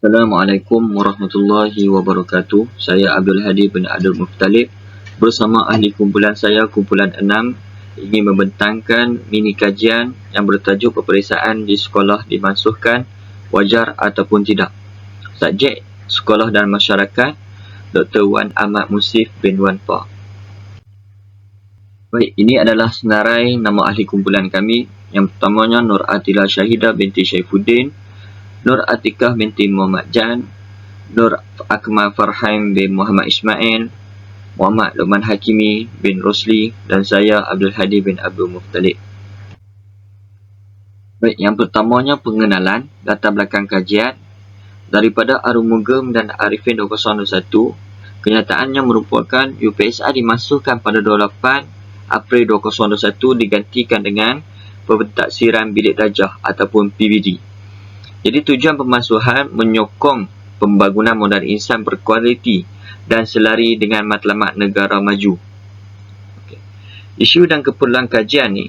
Assalamualaikum warahmatullahi wabarakatuh. Saya Abdul Hadi bin Abdul Muftalib bersama ahli kumpulan saya, kumpulan 6 ingin membentangkan mini kajian yang bertajuk peperiksaan di sekolah dimansuhkan wajar ataupun tidak. Subjek Sekolah dan Masyarakat Dr. Wan Ahmad Musif bin Wan Fa. Baik, ini adalah senarai nama ahli kumpulan kami. Yang pertamanya Nur Atila Syahidah binti Syaifuddin, Nur Atikah binti Muhammad Jan, Nur Akmal Farhaim bin Muhammad Ismail, Muhammad Luqman Hakimi bin Rosli dan saya Abdul Hadi bin Abdul Muftalib. Baik, yang pertamanya pengenalan latar belakang kajian daripada Arumugam dan Arifin 2021 kenyataannya merupakan UPSR dimasukkan pada 28 April 2021 digantikan dengan pentaksiran bilik darjah ataupun PBD. Jadi tujuan pemasuhan menyokong pembangunan modal insan berkualiti dan selari dengan matlamat negara maju. Okay. Isu dan keperluan kajian ni,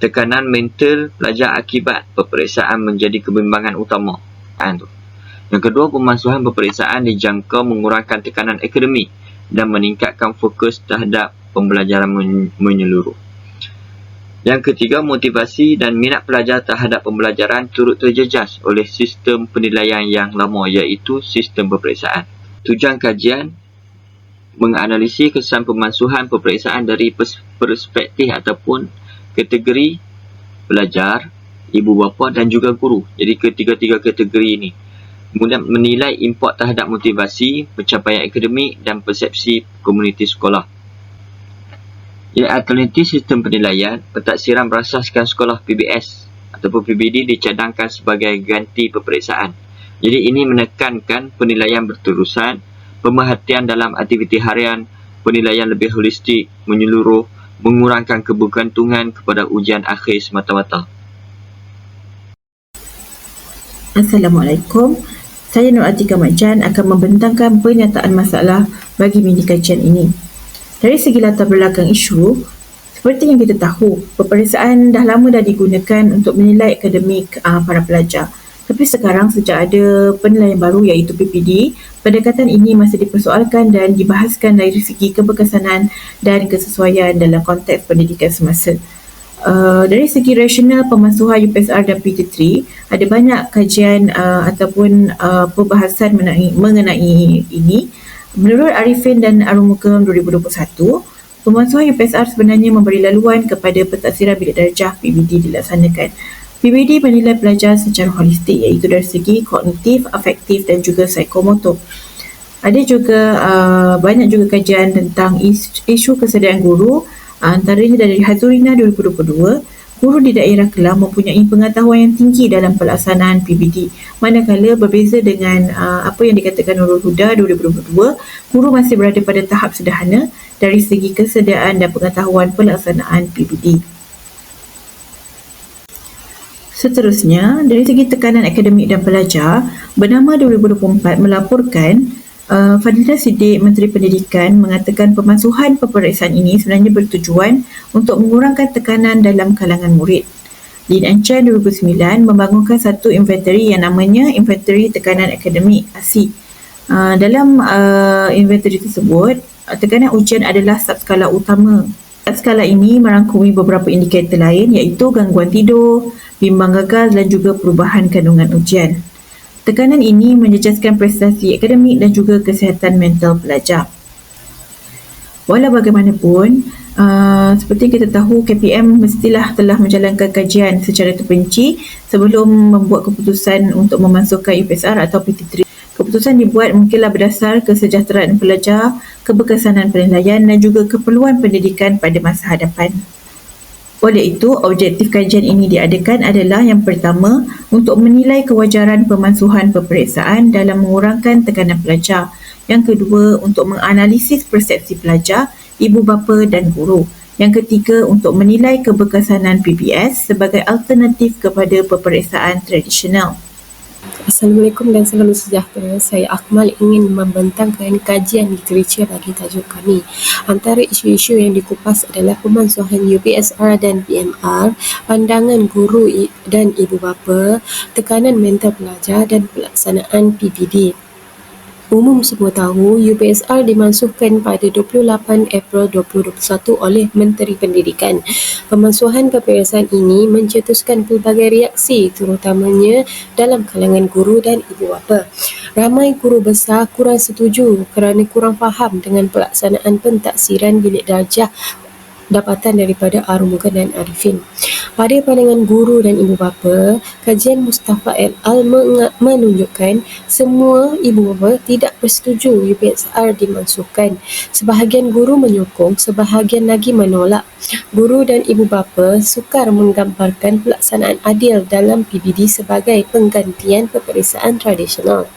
tekanan mental pelajar akibat peperiksaan menjadi kebimbangan utama. Kan tu. Yang kedua, pemasuhan peperiksaan dijangka mengurangkan tekanan akademik dan meningkatkan fokus terhadap pembelajaran menyeluruh. Yang ketiga, motivasi dan minat pelajar terhadap pembelajaran turut terjejas oleh sistem penilaian yang lama iaitu sistem peperiksaan. Tujuan kajian menganalisis kesan pemansuhan peperiksaan dari perspektif ataupun kategori pelajar, ibu bapa dan juga guru. Jadi ketiga-tiga kategori ini kemudian menilai import terhadap motivasi, pencapaian akademik dan persepsi komuniti sekolah. Alternatif sistem penilaian, pentaksiran berasaskan sekolah PBS ataupun PBD dicadangkan sebagai ganti peperiksaan. Jadi ini menekankan penilaian berterusan, pemerhatian dalam aktiviti harian, penilaian lebih holistik, menyeluruh, mengurangkan kebergantungan kepada ujian akhir semata-mata. Assalamualaikum. Saya Nur Atika Majan akan membentangkan pernyataan masalah bagi mini kajian ini. Dari segi latar belakang isu, seperti yang kita tahu, peperiksaan dah lama dah digunakan untuk menilai akademik uh, para pelajar. Tapi sekarang sejak ada penilaian baru iaitu PPD, pendekatan ini masih dipersoalkan dan dibahaskan dari segi keberkesanan dan kesesuaian dalam konteks pendidikan semasa. Uh, dari segi rasional pemasuhan UPSR dan PT3, ada banyak kajian uh, ataupun uh, perbahasan mengenai, mengenai ini Menurut Arifin dan Arumugam 2021, pemasuhan UPSR sebenarnya memberi laluan kepada pentaksiran bilik darjah PBD dilaksanakan. PBD menilai pelajar secara holistik iaitu dari segi kognitif, afektif dan juga psikomotor. Ada juga uh, banyak juga kajian tentang isu, isu kesediaan guru antaranya dari Hazurina 2022 guru di daerah Kelang mempunyai pengetahuan yang tinggi dalam pelaksanaan PBD. Manakala berbeza dengan uh, apa yang dikatakan Nurul Huda 2022, guru masih berada pada tahap sederhana dari segi kesediaan dan pengetahuan pelaksanaan PBD. Seterusnya, dari segi tekanan akademik dan pelajar, Bernama 2024 melaporkan Uh, Fadilah Siddiq, Menteri Pendidikan mengatakan pemasuhan peperiksaan ini sebenarnya bertujuan untuk mengurangkan tekanan dalam kalangan murid. Lin Anchan 2009 membangunkan satu inventory yang namanya Inventory Tekanan Akademik ASI. Uh, dalam uh, inventory tersebut, uh, tekanan ujian adalah subskala utama. Subskala ini merangkumi beberapa indikator lain iaitu gangguan tidur, bimbang gagal dan juga perubahan kandungan ujian. Tekanan ini menjejaskan prestasi akademik dan juga kesihatan mental pelajar. Walau bagaimanapun, uh, seperti kita tahu KPM mestilah telah menjalankan kajian secara terperinci sebelum membuat keputusan untuk memasukkan UPSR atau PT3. Keputusan dibuat mungkinlah berdasar kesejahteraan pelajar, keberkesanan penilaian dan juga keperluan pendidikan pada masa hadapan. Oleh itu, objektif kajian ini diadakan adalah yang pertama untuk menilai kewajaran pemansuhan peperiksaan dalam mengurangkan tekanan pelajar. Yang kedua, untuk menganalisis persepsi pelajar, ibu bapa dan guru. Yang ketiga, untuk menilai keberkesanan PBS sebagai alternatif kepada peperiksaan tradisional. Assalamualaikum dan salam sejahtera. Saya Akmal ingin membentangkan kajian literatur bagi tajuk kami. Antara isu-isu yang dikupas adalah pemansuhan UPSR dan PMR, pandangan guru dan ibu bapa, tekanan mental pelajar dan pelaksanaan PPD. Umum semua tahu, UPSR dimansuhkan pada 28 April 2021 oleh Menteri Pendidikan. Pemansuhan keperluan ini mencetuskan pelbagai reaksi terutamanya dalam kalangan guru dan ibu bapa. Ramai guru besar kurang setuju kerana kurang faham dengan pelaksanaan pentaksiran bilik darjah dapatan daripada Arumugan dan Arifin. Pada pandangan guru dan ibu bapa, kajian Mustafa et al. menunjukkan semua ibu bapa tidak bersetuju UPSR dimansuhkan. Sebahagian guru menyokong, sebahagian lagi menolak. Guru dan ibu bapa sukar menggambarkan pelaksanaan adil dalam PBD sebagai penggantian peperiksaan tradisional.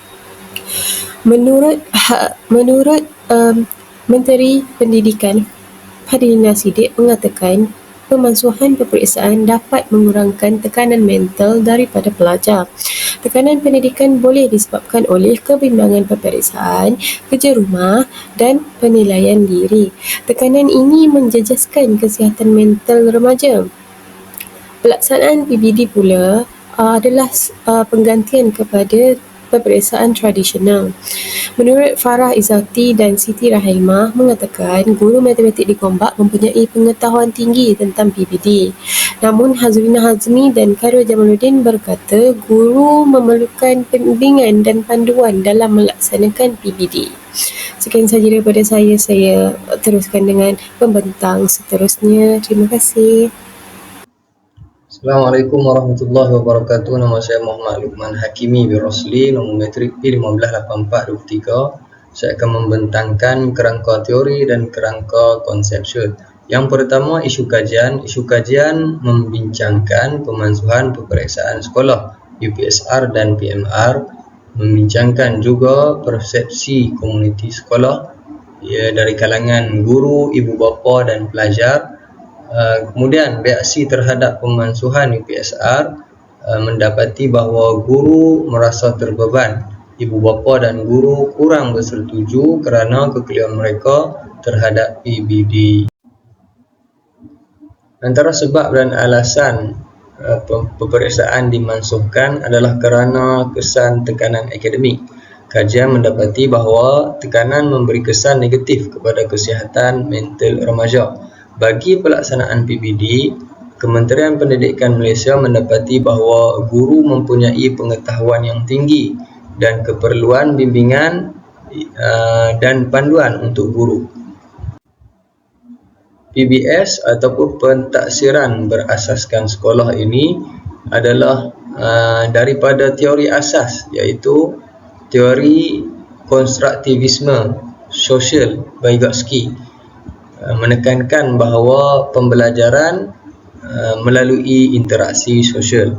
Menurut ha, menurut um, Menteri Pendidikan Fadilina Sidik mengatakan pemansuhan peperiksaan dapat mengurangkan tekanan mental daripada pelajar. Tekanan pendidikan boleh disebabkan oleh kebimbangan peperiksaan, kerja rumah dan penilaian diri. Tekanan ini menjejaskan kesihatan mental remaja. Pelaksanaan PBD pula adalah uh, penggantian kepada peperiksaan tradisional. Menurut Farah Izati dan Siti Rahimah mengatakan guru matematik di Gombak mempunyai pengetahuan tinggi tentang PBD. Namun Hazrina Hazmi dan Khairul Jamaluddin berkata guru memerlukan pembimbingan dan panduan dalam melaksanakan PBD. Sekian sahaja daripada saya. Saya teruskan dengan pembentang seterusnya. Terima kasih. Assalamualaikum warahmatullahi wabarakatuh. Nama saya Muhammad Luqman Hakimi bin Rosli, nombor metrik P158423. Saya akan membentangkan kerangka teori dan kerangka konsepsual. Yang pertama, isu kajian. Isu kajian membincangkan pemansuhan peperiksaan sekolah UPSR dan PMR, membincangkan juga persepsi komuniti sekolah ya, dari kalangan guru, ibu bapa dan pelajar Uh, kemudian reaksi terhadap pemansuhan UPSR uh, mendapati bahawa guru merasa terbeban. Ibu bapa dan guru kurang bersetuju kerana kekeliruan mereka terhadap PBD antara sebab dan alasan uh, peperiksaan dimansuhkan adalah kerana kesan tekanan akademik. Kajian mendapati bahawa tekanan memberi kesan negatif kepada kesihatan mental remaja bagi pelaksanaan PBD, Kementerian Pendidikan Malaysia mendapati bahawa guru mempunyai pengetahuan yang tinggi dan keperluan bimbingan uh, dan panduan untuk guru. PBS ataupun pentaksiran berasaskan sekolah ini adalah uh, daripada teori asas iaitu teori konstruktivisme sosial Vygotsky menekankan bahawa pembelajaran uh, melalui interaksi sosial.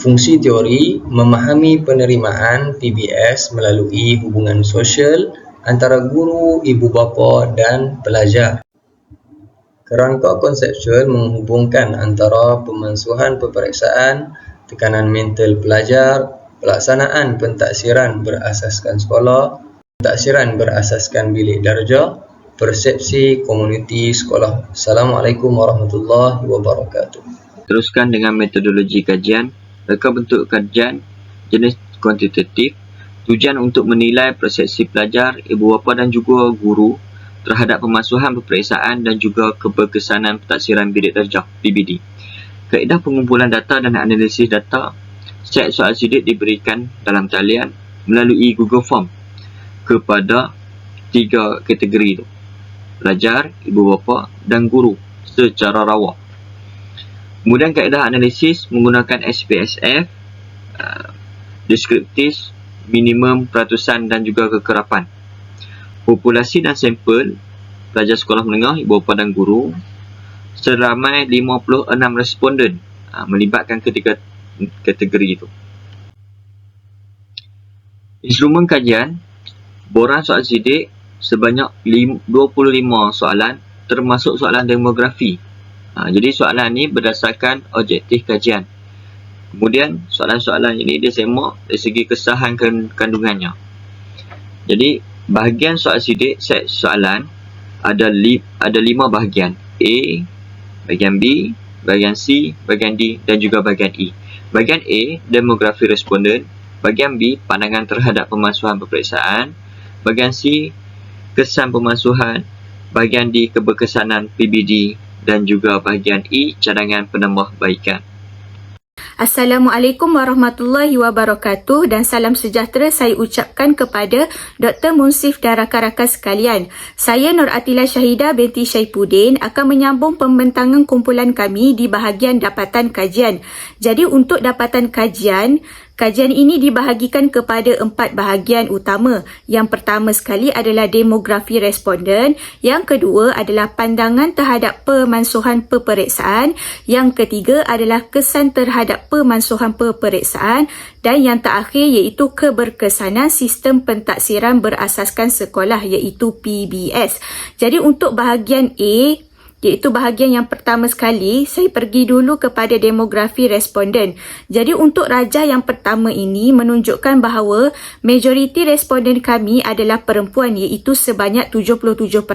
Fungsi teori memahami penerimaan PBS melalui hubungan sosial antara guru, ibu bapa dan pelajar. Kerangka konseptual menghubungkan antara pemansuhan peperiksaan, tekanan mental pelajar, pelaksanaan pentaksiran berasaskan sekolah, pentaksiran berasaskan bilik darjah, persepsi komuniti sekolah. Assalamualaikum warahmatullahi wabarakatuh. Teruskan dengan metodologi kajian. Reka bentuk kajian jenis kuantitatif. Tujuan untuk menilai persepsi pelajar, ibu bapa dan juga guru terhadap pemasuhan peperiksaan dan juga keberkesanan pentaksiran bidik darjah PBD. Kaedah pengumpulan data dan analisis data set soal sidik diberikan dalam talian melalui Google Form kepada tiga kategori itu pelajar, ibu bapa dan guru secara rawah. Kemudian kaedah analisis menggunakan SPSF, uh, deskriptif, minimum peratusan dan juga kekerapan. Populasi dan sampel pelajar sekolah menengah, ibu bapa dan guru seramai 56 responden uh, melibatkan ketiga kategori itu. Instrumen kajian, borang soal sidik sebanyak 25 soalan termasuk soalan demografi. Ha, jadi soalan ini berdasarkan objektif kajian. Kemudian soalan-soalan ini dia semak dari segi kesahan kan- kandungannya. Jadi bahagian soal sidik set soalan ada li, ada lima bahagian. A, bahagian B, bahagian C, bahagian D dan juga bahagian E. Bahagian A, demografi responden. Bahagian B, pandangan terhadap pemansuhan peperiksaan. Bahagian C, kesan pemansuhan. Bahagian D, keberkesanan PBD. Dan juga bahagian E, cadangan penambahbaikan. Assalamualaikum warahmatullahi wabarakatuh dan salam sejahtera saya ucapkan kepada Dr. Munsif dan rakan-rakan sekalian. Saya Nur Atila Syahida binti Syaifuddin akan menyambung pembentangan kumpulan kami di bahagian dapatan kajian. Jadi untuk dapatan kajian, Kajian ini dibahagikan kepada empat bahagian utama. Yang pertama sekali adalah demografi responden. Yang kedua adalah pandangan terhadap pemansuhan peperiksaan. Yang ketiga adalah kesan terhadap pemansuhan peperiksaan. Dan yang terakhir iaitu keberkesanan sistem pentaksiran berasaskan sekolah iaitu PBS. Jadi untuk bahagian A, iaitu bahagian yang pertama sekali, saya pergi dulu kepada demografi responden. Jadi untuk raja yang pertama ini menunjukkan bahawa majoriti responden kami adalah perempuan iaitu sebanyak 77%,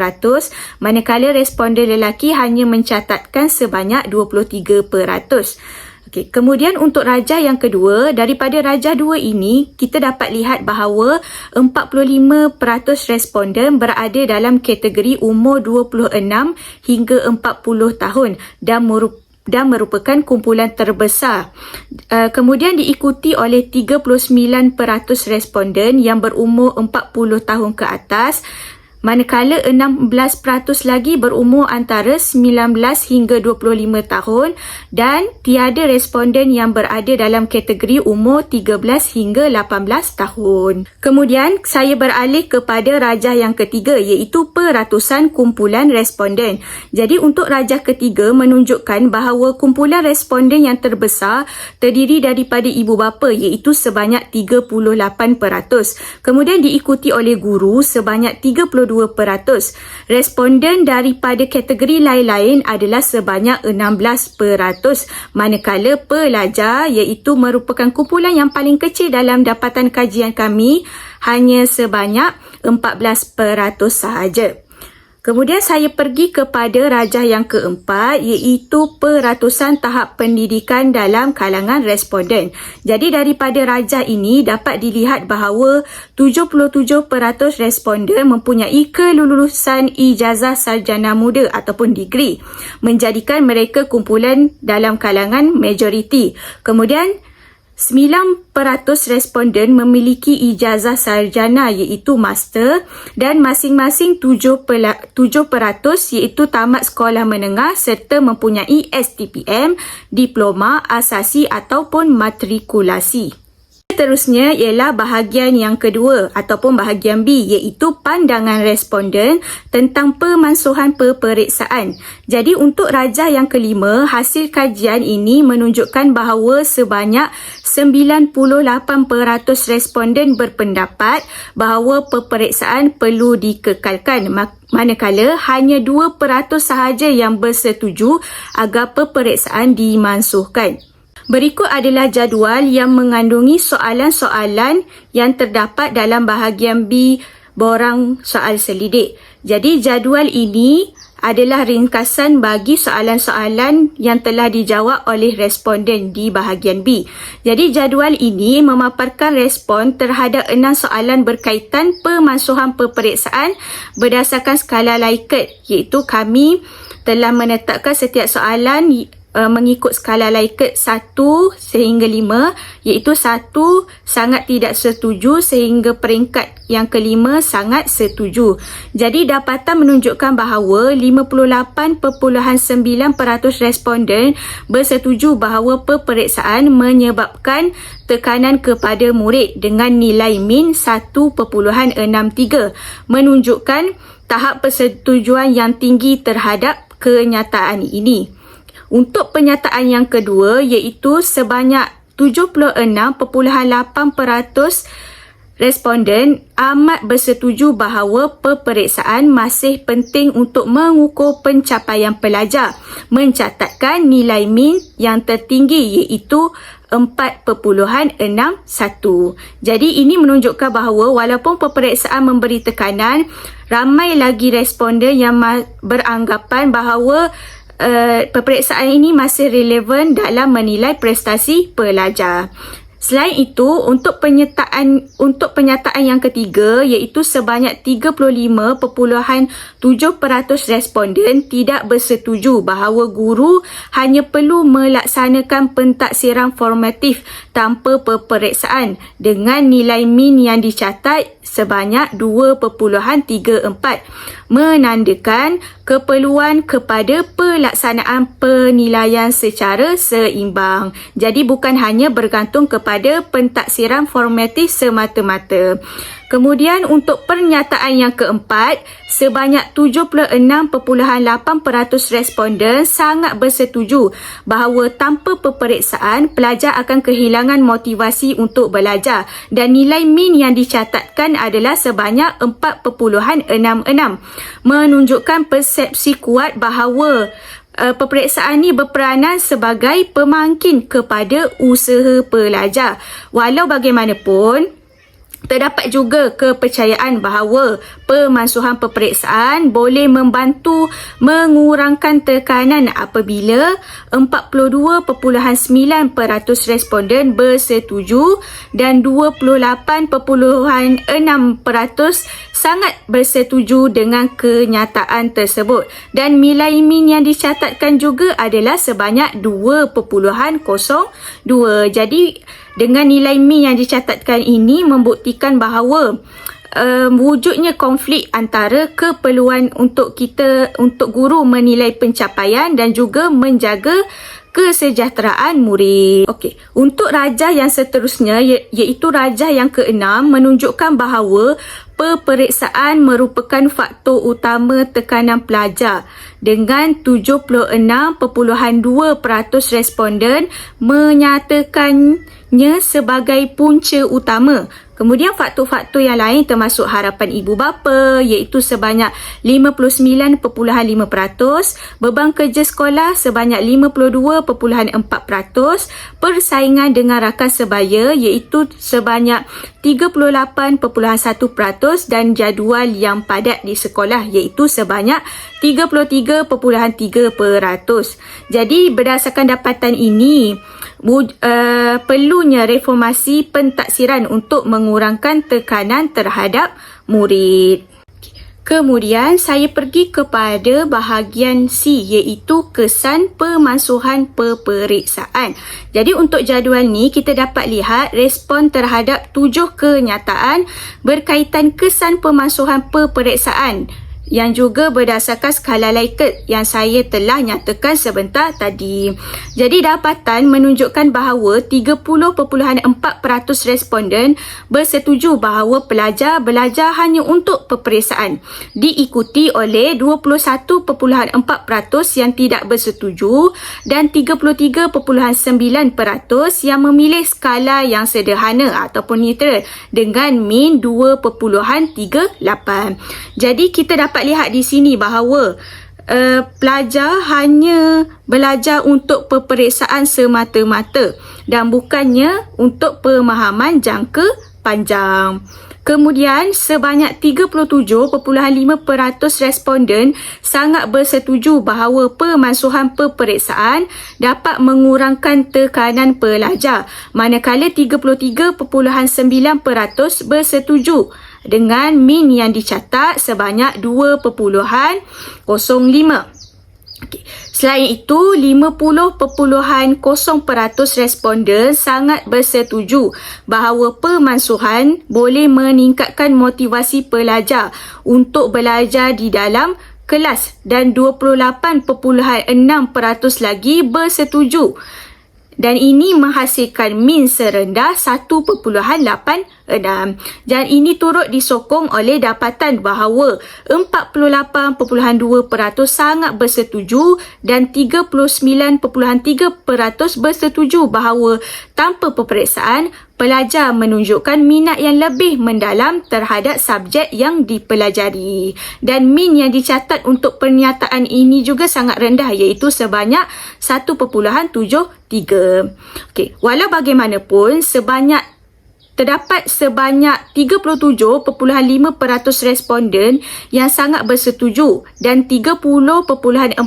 manakala responden lelaki hanya mencatatkan sebanyak 23%. Okey, kemudian untuk raja yang kedua, daripada raja dua ini, kita dapat lihat bahawa 45% responden berada dalam kategori umur 26 hingga 40 tahun dan merupakan dan merupakan kumpulan terbesar. Uh, kemudian diikuti oleh 39% responden yang berumur 40 tahun ke atas manakala 16% lagi berumur antara 19 hingga 25 tahun dan tiada responden yang berada dalam kategori umur 13 hingga 18 tahun. Kemudian saya beralih kepada raja yang ketiga iaitu peratusan kumpulan responden. Jadi untuk raja ketiga menunjukkan bahawa kumpulan responden yang terbesar terdiri daripada ibu bapa iaitu sebanyak 38%. Kemudian diikuti oleh guru sebanyak 32 Responden daripada kategori lain-lain adalah sebanyak 16%. Manakala pelajar iaitu merupakan kumpulan yang paling kecil dalam dapatan kajian kami hanya sebanyak 14% sahaja. Kemudian saya pergi kepada raja yang keempat iaitu peratusan tahap pendidikan dalam kalangan responden. Jadi daripada raja ini dapat dilihat bahawa 77% responden mempunyai kelulusan ijazah sarjana muda ataupun degree menjadikan mereka kumpulan dalam kalangan majoriti. Kemudian 9% responden memiliki ijazah sarjana iaitu master dan masing-masing 7% iaitu tamat sekolah menengah serta mempunyai STPM, diploma, asasi ataupun matrikulasi. Seterusnya ialah bahagian yang kedua ataupun bahagian B iaitu pandangan responden tentang pemansuhan peperiksaan. Jadi untuk raja yang kelima, hasil kajian ini menunjukkan bahawa sebanyak 98% responden berpendapat bahawa peperiksaan perlu dikekalkan manakala hanya 2% sahaja yang bersetuju agar peperiksaan dimansuhkan. Berikut adalah jadual yang mengandungi soalan-soalan yang terdapat dalam bahagian B borang soal selidik. Jadi jadual ini adalah ringkasan bagi soalan-soalan yang telah dijawab oleh responden di bahagian B. Jadi jadual ini memaparkan respon terhadap enam soalan berkaitan pemansuhan peperiksaan berdasarkan skala Likert iaitu kami telah menetapkan setiap soalan uh, mengikut skala Likert 1 sehingga 5 iaitu 1 sangat tidak setuju sehingga peringkat yang kelima sangat setuju. Jadi dapatan menunjukkan bahawa 58.9% responden bersetuju bahawa peperiksaan menyebabkan tekanan kepada murid dengan nilai min 1.63 menunjukkan tahap persetujuan yang tinggi terhadap kenyataan ini. Untuk penyataan yang kedua iaitu sebanyak 76.8% responden amat bersetuju bahawa peperiksaan masih penting untuk mengukur pencapaian pelajar mencatatkan nilai min yang tertinggi iaitu 4.61. Jadi ini menunjukkan bahawa walaupun peperiksaan memberi tekanan, ramai lagi responden yang beranggapan bahawa uh, peperiksaan ini masih relevan dalam menilai prestasi pelajar. Selain itu, untuk penyertaan untuk penyataan yang ketiga iaitu sebanyak 35.7% responden tidak bersetuju bahawa guru hanya perlu melaksanakan pentaksiran formatif tanpa peperiksaan dengan nilai min yang dicatat sebanyak 2.34 menandakan keperluan kepada pelaksanaan penilaian secara seimbang. Jadi bukan hanya bergantung kepada pentaksiran formatif semata-mata. Kemudian untuk pernyataan yang keempat, sebanyak 76.8% responden sangat bersetuju bahawa tanpa peperiksaan, pelajar akan kehilangan motivasi untuk belajar dan nilai min yang dicatatkan adalah sebanyak 4.66 menunjukkan persepsi kuat bahawa uh, peperiksaan ini berperanan sebagai pemangkin kepada usaha pelajar. Walau bagaimanapun, Terdapat juga kepercayaan bahawa pemansuhan peperiksaan boleh membantu mengurangkan tekanan apabila 42.9% responden bersetuju dan 28.6% sangat bersetuju dengan kenyataan tersebut dan nilai min yang dicatatkan juga adalah sebanyak 2.02. Jadi dengan nilai min yang dicatatkan ini membuktikan bahawa uh, wujudnya konflik antara keperluan untuk kita untuk guru menilai pencapaian dan juga menjaga kesejahteraan murid. Okey, untuk rajah yang seterusnya iaitu rajah yang keenam menunjukkan bahawa peperiksaan merupakan faktor utama tekanan pelajar dengan 76.2% responden menyatakannya sebagai punca utama Kemudian faktor-faktor yang lain termasuk harapan ibu bapa iaitu sebanyak 59.5%, beban kerja sekolah sebanyak 52.4%, persaingan dengan rakan sebaya iaitu sebanyak 38.1% dan jadual yang padat di sekolah iaitu sebanyak 33.3%. Jadi berdasarkan dapatan ini, uh, perlunya reformasi pentaksiran untuk mengurangkan tekanan terhadap murid. Kemudian saya pergi kepada bahagian C iaitu kesan pemansuhan peperiksaan. Jadi untuk jadual ni kita dapat lihat respon terhadap tujuh kenyataan berkaitan kesan pemansuhan peperiksaan yang juga berdasarkan skala Likert yang saya telah nyatakan sebentar tadi. Jadi dapatan menunjukkan bahawa 30.4% responden bersetuju bahawa pelajar belajar hanya untuk peperiksaan. Diikuti oleh 21.4% yang tidak bersetuju dan 33.9% yang memilih skala yang sederhana ataupun neutral dengan min 2.38. Jadi kita dapat dapat lihat di sini bahawa uh, pelajar hanya belajar untuk peperiksaan semata-mata dan bukannya untuk pemahaman jangka panjang. Kemudian, sebanyak 37.5% responden sangat bersetuju bahawa pemansuhan peperiksaan dapat mengurangkan tekanan pelajar, manakala 33.9% bersetuju dengan min yang dicatat sebanyak 2.05. Okay. Selain itu, 50.0% responden sangat bersetuju bahawa pemansuhan boleh meningkatkan motivasi pelajar untuk belajar di dalam kelas dan 28.6% lagi bersetuju dan ini menghasilkan min serendah 1.86 dan ini turut disokong oleh dapatan bahawa. 48.2% sangat bersetuju dan 39.3% bersetuju bahawa. Tanpa peperiksaan pelajar menunjukkan minat yang lebih mendalam terhadap subjek yang dipelajari. Dan min yang dicatat untuk pernyataan ini juga sangat rendah iaitu sebanyak 1.73. Okey, walau bagaimanapun sebanyak terdapat sebanyak 37.5% responden yang sangat bersetuju dan 30.4%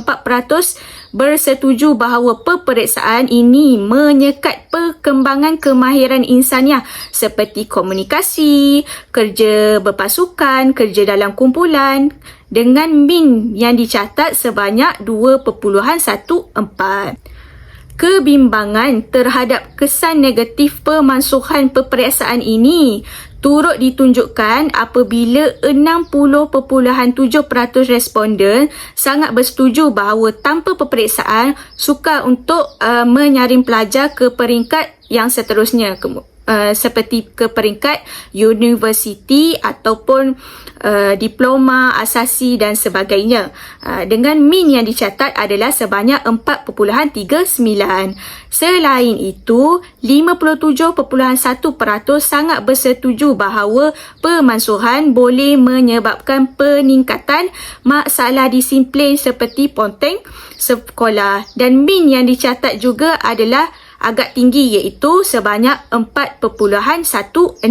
bersetuju bahawa peperiksaan ini menyekat perkembangan kemahiran insaniah seperti komunikasi, kerja berpasukan, kerja dalam kumpulan dengan min yang dicatat sebanyak 2.14 kebimbangan terhadap kesan negatif pemansuhan peperiksaan ini turut ditunjukkan apabila 60.7% responden sangat bersetuju bahawa tanpa peperiksaan sukar untuk uh, menyaring pelajar ke peringkat yang seterusnya uh, seperti ke peringkat universiti ataupun uh, diploma asasi dan sebagainya. Uh, dengan min yang dicatat adalah sebanyak 4.39. Selain itu, 57.1% sangat bersetuju bahawa pemansuhan boleh menyebabkan peningkatan masalah disiplin seperti ponteng sekolah dan min yang dicatat juga adalah agak tinggi iaitu sebanyak 4.16.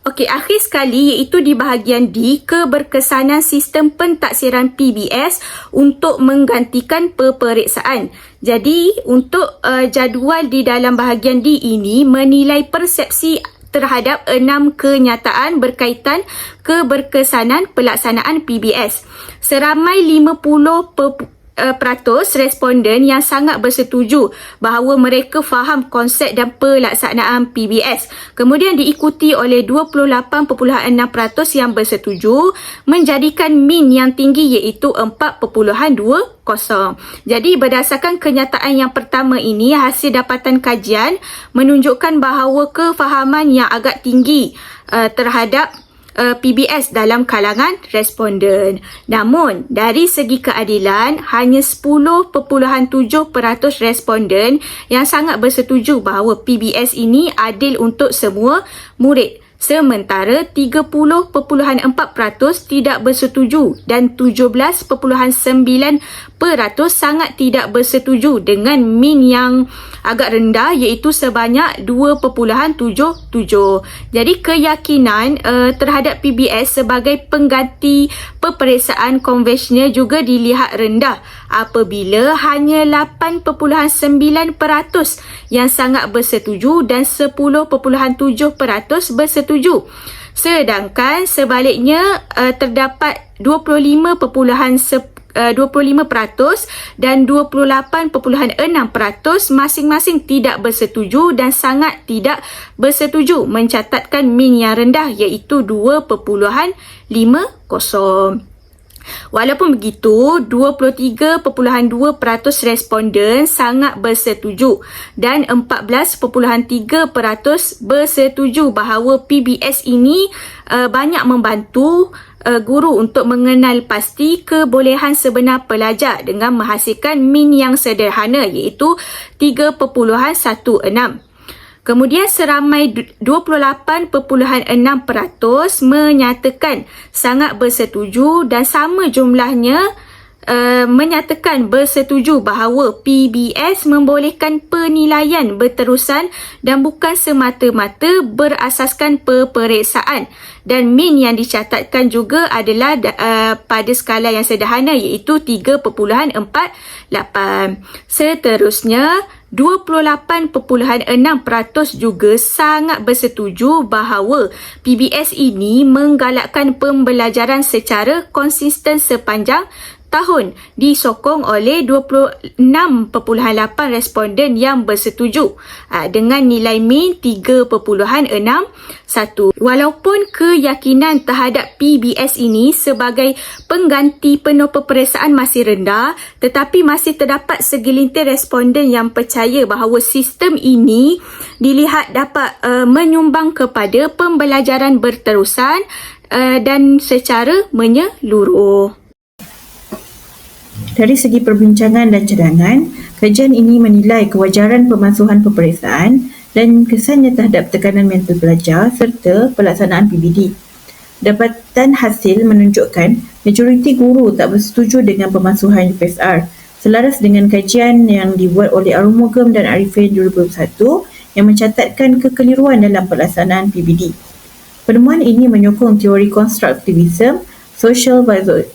Okey, akhir sekali iaitu di bahagian D, keberkesanan sistem pentaksiran PBS untuk menggantikan peperiksaan. Jadi, untuk uh, jadual di dalam bahagian D ini menilai persepsi terhadap enam kenyataan berkaitan keberkesanan pelaksanaan PBS. Seramai 50 uh, peratus responden yang sangat bersetuju bahawa mereka faham konsep dan pelaksanaan PBS. Kemudian diikuti oleh 28.6% yang bersetuju menjadikan min yang tinggi iaitu 4.20. Jadi berdasarkan kenyataan yang pertama ini hasil dapatan kajian menunjukkan bahawa kefahaman yang agak tinggi uh, terhadap uh, PBS dalam kalangan responden. Namun, dari segi keadilan, hanya 10.7% responden yang sangat bersetuju bahawa PBS ini adil untuk semua murid. Sementara 30.4% tidak bersetuju dan 17.9% sangat tidak bersetuju dengan min yang agak rendah iaitu sebanyak 2.77. Jadi keyakinan uh, terhadap PBS sebagai pengganti peperiksaan konvensional juga dilihat rendah apabila hanya 8.9% yang sangat bersetuju dan 10.7% bersetuju setuju. Sedangkan sebaliknya uh, terdapat 25.1 25% dan 28.6% masing-masing tidak bersetuju dan sangat tidak bersetuju mencatatkan min yang rendah iaitu 2.50. Walaupun begitu, 23.2% responden sangat bersetuju dan 14.3% bersetuju bahawa PBS ini uh, banyak membantu uh, guru untuk mengenal pasti kebolehan sebenar pelajar dengan menghasilkan min yang sederhana iaitu 3.16. Kemudian seramai 28.6% menyatakan sangat bersetuju dan sama jumlahnya uh, menyatakan bersetuju bahawa PBS membolehkan penilaian berterusan dan bukan semata-mata berasaskan peperiksaan. Dan min yang dicatatkan juga adalah uh, pada skala yang sederhana iaitu 3.48. Seterusnya, 28.6% juga sangat bersetuju bahawa PBS ini menggalakkan pembelajaran secara konsisten sepanjang tahun disokong oleh 26.8 responden yang bersetuju ha, dengan nilai min 3.61. Walaupun keyakinan terhadap PBS ini sebagai pengganti penuh peperiksaan masih rendah tetapi masih terdapat segelintir responden yang percaya bahawa sistem ini dilihat dapat uh, menyumbang kepada pembelajaran berterusan uh, dan secara menyeluruh. Dari segi perbincangan dan cadangan, kajian ini menilai kewajaran pemansuhan peperiksaan dan kesannya terhadap tekanan mental pelajar serta pelaksanaan PBD. Dapatan hasil menunjukkan majoriti guru tak bersetuju dengan pemansuhan UPSR selaras dengan kajian yang dibuat oleh Arumugam dan Arifin 2021 yang mencatatkan kekeliruan dalam pelaksanaan PBD. Penemuan ini menyokong teori konstruktivism social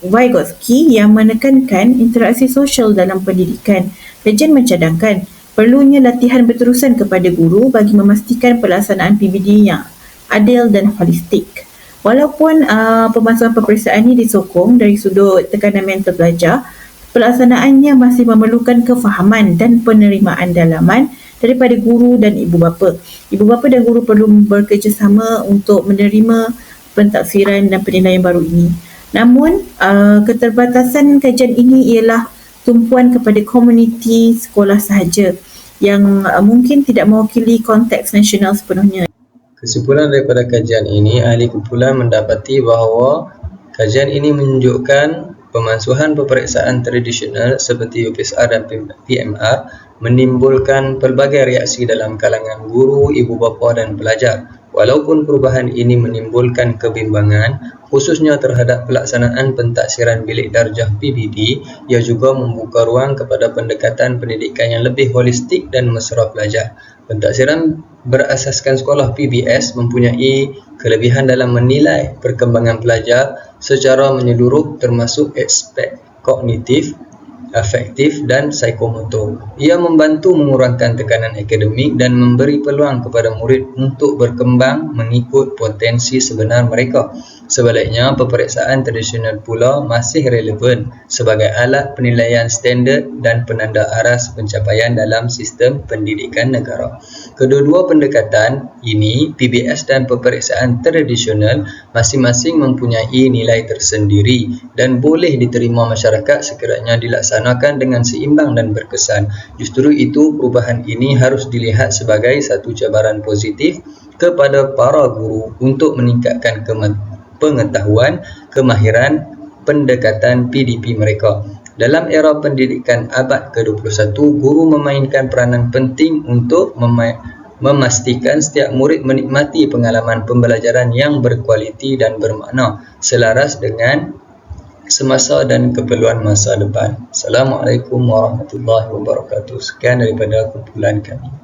Vygotsky yang menekankan interaksi sosial dalam pendidikan. Legend mencadangkan perlunya latihan berterusan kepada guru bagi memastikan pelaksanaan PBD yang adil dan holistik. Walaupun uh, pemasukan peperiksaan ini disokong dari sudut tekanan mental pelajar, pelaksanaannya masih memerlukan kefahaman dan penerimaan dalaman daripada guru dan ibu bapa. Ibu bapa dan guru perlu bekerjasama untuk menerima pentafsiran dan penilaian baru ini. Namun, uh, keterbatasan kajian ini ialah tumpuan kepada komuniti sekolah sahaja yang uh, mungkin tidak mewakili konteks nasional sepenuhnya. Kesimpulan daripada kajian ini, ahli kumpulan mendapati bahawa kajian ini menunjukkan Pemansuhan peperiksaan tradisional seperti UPSR dan PMR menimbulkan pelbagai reaksi dalam kalangan guru, ibu bapa dan pelajar. Walaupun perubahan ini menimbulkan kebimbangan, khususnya terhadap pelaksanaan pentaksiran bilik darjah PBD, ia juga membuka ruang kepada pendekatan pendidikan yang lebih holistik dan mesra pelajar. Pentaksiran berasaskan sekolah PBS mempunyai kelebihan dalam menilai perkembangan pelajar secara menyeluruh termasuk aspek kognitif, afektif dan psikomotor. Ia membantu mengurangkan tekanan akademik dan memberi peluang kepada murid untuk berkembang mengikut potensi sebenar mereka. Sebaliknya, peperiksaan tradisional pula masih relevan sebagai alat penilaian standard dan penanda aras pencapaian dalam sistem pendidikan negara. Kedua-dua pendekatan ini, PBS dan peperiksaan tradisional masing-masing mempunyai nilai tersendiri dan boleh diterima masyarakat sekiranya dilaksanakan dengan seimbang dan berkesan. Justru itu, perubahan ini harus dilihat sebagai satu cabaran positif kepada para guru untuk meningkatkan kemampuan pengetahuan, kemahiran, pendekatan PDP mereka. Dalam era pendidikan abad ke-21, guru memainkan peranan penting untuk memastikan setiap murid menikmati pengalaman pembelajaran yang berkualiti dan bermakna selaras dengan semasa dan keperluan masa depan. Assalamualaikum warahmatullahi wabarakatuh. Sekian daripada kumpulan kami.